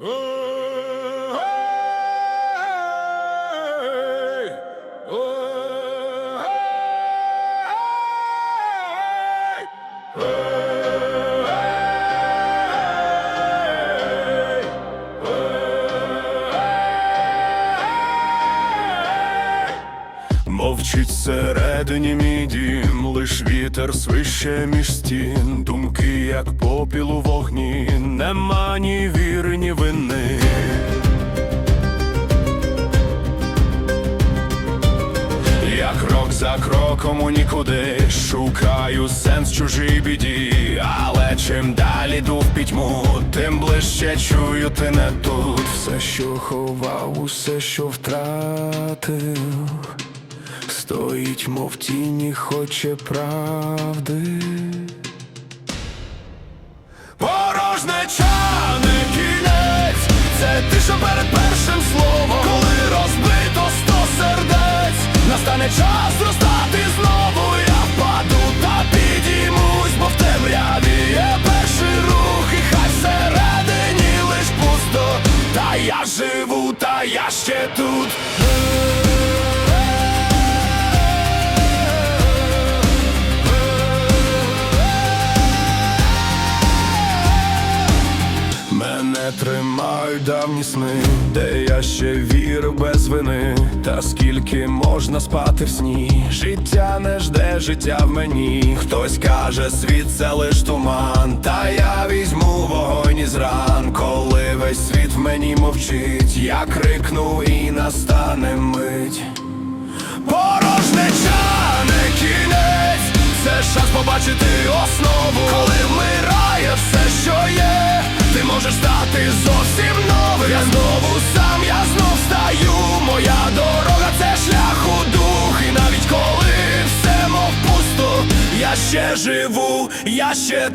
Мовчить всередині мій дім, лиш вітер свище між стін, думки, як попіл у вогні, нема ні віри, вини. Я крок за кроком у нікуди шукаю сенс чужій біді, але чим далі йду в пітьму, тим ближче чую ти не тут. Все, що ховав, усе, що втратив, стоїть, мов тіні, хоче правди. Ти, що перед першим словом, коли розбито сто сердець, настане час зростати знову. Я впаду та підіймусь, бо в темряві є перший рух, і хай всередині лиш пусто. Та я живу, та я ще тут. Мене тримають давні сни, де я ще вірив без вини. Та скільки можна спати в сні? Життя не жде, життя в мені. Хтось каже, світ це лиш туман. Та я візьму вогонь із ран, коли весь світ в мені мовчить. Я крикну і настане мить. Порожнеча не кінець, це шанс побачити основу, коли вмирає все мов пусто, я ще